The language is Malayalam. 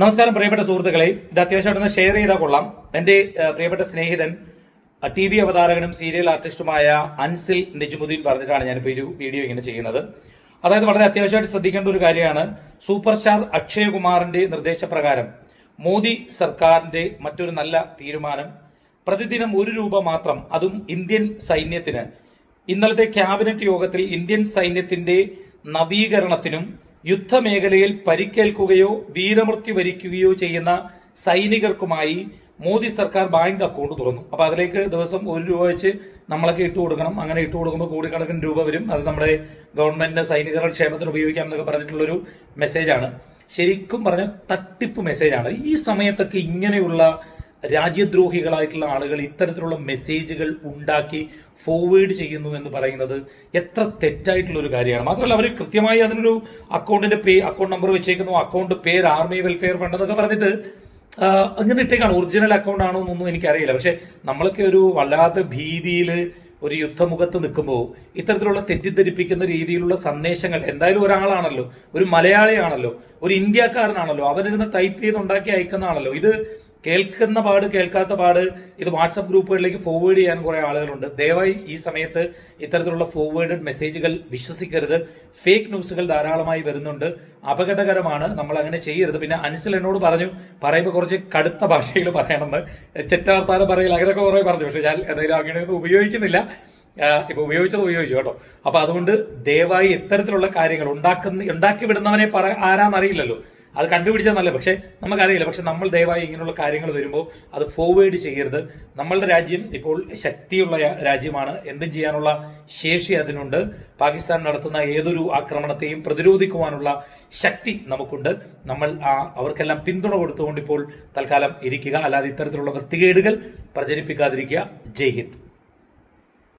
നമസ്കാരം പ്രിയപ്പെട്ട സുഹൃത്തുക്കളെ. ഇത് അത്യാവശ്യമായിട്ടൊന്ന് ഷെയർ ചെയ്താൽ കൊള്ളാം. എന്റെ പ്രിയപ്പെട്ട സ്നേഹിതൻ ടി വി അവതാരകനും സീരിയൽ ആർട്ടിസ്റ്റുമായ അൻസിൽ നിജുമുദ്ദീൻ പറഞ്ഞിട്ടാണ് ഞാനിപ്പോൾ ഒരു വീഡിയോ ഇങ്ങനെ ചെയ്യുന്നത്. അതായത് വളരെ അത്യാവശ്യമായിട്ട് ശ്രദ്ധിക്കേണ്ട ഒരു കാര്യമാണ്. സൂപ്പർ സ്റ്റാർ അക്ഷയകുമാറിന്റെ നിർദ്ദേശപ്രകാരം മോദി സർക്കാരിന്റെ മറ്റൊരു നല്ല തീരുമാനം. പ്രതിദിനം ഒരു രൂപ മാത്രം അതും ഇന്ത്യൻ സൈന്യത്തിന്. ഇന്നലത്തെ ക്യാബിനറ്റ് യോഗത്തിൽ ഇന്ത്യൻ സൈന്യത്തിന്റെ നവീകരണത്തിനും യുദ്ധമേഖലയിൽ പരിക്കേൽക്കുകയോ വീരമൃത്യു വരിക്കുകയോ ചെയ്യുന്ന സൈനികർക്കുമായി മോദി സർക്കാർ ബാങ്ക് അക്കൗണ്ട് തുറന്നു. അപ്പൊ അതിലേക്ക് ദിവസം ഒരു രൂപ വെച്ച് നമ്മളൊക്കെ ഇട്ട് കൊടുക്കണം. അങ്ങനെ ഇട്ട് കൊടുക്കുമ്പോൾ കോടിക്കണക്കിന് രൂപ വരും. അത് നമ്മുടെ ഗവൺമെന്റിന്റെ സൈനികരുടെ ക്ഷേമത്തിന് ഉപയോഗിക്കാം എന്നൊക്കെ പറഞ്ഞിട്ടുള്ളൊരു മെസ്സേജാണ് ശരിക്കും പറഞ്ഞ തട്ടിപ്പ് മെസ്സേജാണ് ഈ സമയത്തൊക്കെ ഇങ്ങനെയുള്ള രാജ്യദ്രോഹികളായിട്ടുള്ള ആളുകൾ ഇത്തരത്തിലുള്ള മെസ്സേജുകൾ ഉണ്ടാക്കി ഫോർവേഡ് ചെയ്യുന്നു എന്ന് പറയുന്നത് എത്ര തെറ്റായിട്ടുള്ള ഒരു കാര്യമാണ്. മാത്രമല്ല അവർ കൃത്യമായി അതിനൊരു അക്കൗണ്ടിന്റെ പേ അക്കൗണ്ട് നമ്പർ വെച്ചേക്കുന്നു. അക്കൗണ്ട് പേര് ആർമി വെൽഫെയർ ഫണ്ട് എന്നൊക്കെ പറഞ്ഞിട്ട് അങ്ങനെ ഇട്ടേക്കാണ്. ഒറിജിനൽ അക്കൗണ്ട് ആണോ എന്നൊന്നും എനിക്കറിയില്ല. പക്ഷെ നമ്മളൊക്കെ ഒരു വല്ലാത്ത ഭീതിയിൽ ഒരു യുദ്ധമുഖത്ത് നിൽക്കുമ്പോൾ ഇത്തരത്തിലുള്ള തെറ്റിദ്ധരിപ്പിക്കുന്ന രീതിയിലുള്ള സന്ദേശങ്ങൾ എന്തായാലും ഒരാളാണല്ലോ ഒരു മലയാളിയാണല്ലോ ഒരു ഇന്ത്യക്കാരനാണല്ലോ അവനിരുന്ന് ടൈപ്പ് ചെയ്ത് ഉണ്ടാക്കി അയക്കുന്നതാണല്ലോ. ഇത് കേൾക്കുന്ന പാട് കേൾക്കാത്ത പാട് ഇത് വാട്സപ്പ് ഗ്രൂപ്പുകളിലേക്ക് ഫോർവേഡ് ചെയ്യാൻ കുറെ ആളുകളുണ്ട്. ദയവായി ഈ സമയത്ത് ഇത്തരത്തിലുള്ള ഫോർവേഡഡ് മെസ്സേജുകൾ വിശ്വസിക്കരുത്. ഫേക്ക് ന്യൂസുകൾ ധാരാളമായി വരുന്നുണ്ട്. അപകടകരമാണ്. നമ്മൾ അങ്ങനെ ചെയ്യരുത്. പിന്നെ അൻസിൽ എന്നോട് പറഞ്ഞു പറയുമ്പോൾ കുറച്ച് കടുത്ത ഭാഷയിൽ പറയണമെന്ന്. ചെറ്റാർത്താനം പറയില്ല അങ്ങനെയൊക്കെ കുറെ പറഞ്ഞു. പക്ഷേ ഞാൻ എന്തായാലും അങ്ങനെയൊന്നും ഉപയോഗിക്കുന്നില്ല. ഇപ്പൊ ഉപയോഗിച്ചത് ഉപയോഗിച്ചു കേട്ടോ. അപ്പൊ അതുകൊണ്ട് ദയവായി ഇത്തരത്തിലുള്ള കാര്യങ്ങൾ ഉണ്ടാക്കുന്ന ഉണ്ടാക്കി വിടുന്നവനെ പറ ആരാന്നറിയില്ലല്ലോ. അത് കണ്ടുപിടിച്ചാൽ നല്ല പക്ഷെ നമുക്കറിയില്ല. പക്ഷെ നമ്മൾ ദയവായി ഇങ്ങനെയുള്ള കാര്യങ്ങൾ വരുമ്പോൾ അത് ഫോർവേഡ് ചെയ്യരുത്. നമ്മളുടെ രാജ്യം ഇപ്പോൾ ശക്തിയുള്ള രാജ്യമാണ്. എന്തും ചെയ്യാനുള്ള ശേഷി അതിനുണ്ട്. പാകിസ്ഥാൻ നടത്തുന്ന ഏതൊരു ആക്രമണത്തെയും പ്രതിരോധിക്കുവാനുള്ള ശക്തി നമുക്കുണ്ട്. നമ്മൾ അവർക്കെല്ലാം പിന്തുണ കൊടുത്തുകൊണ്ട് ഇപ്പോൾ തൽക്കാലം ഇരിക്കുക. അല്ലാതെ ഇത്തരത്തിലുള്ള വൃത്തികേടുകൾ പ്രചരിപ്പിക്കാതിരിക്കുക. ജയ് ഹിന്ദ്.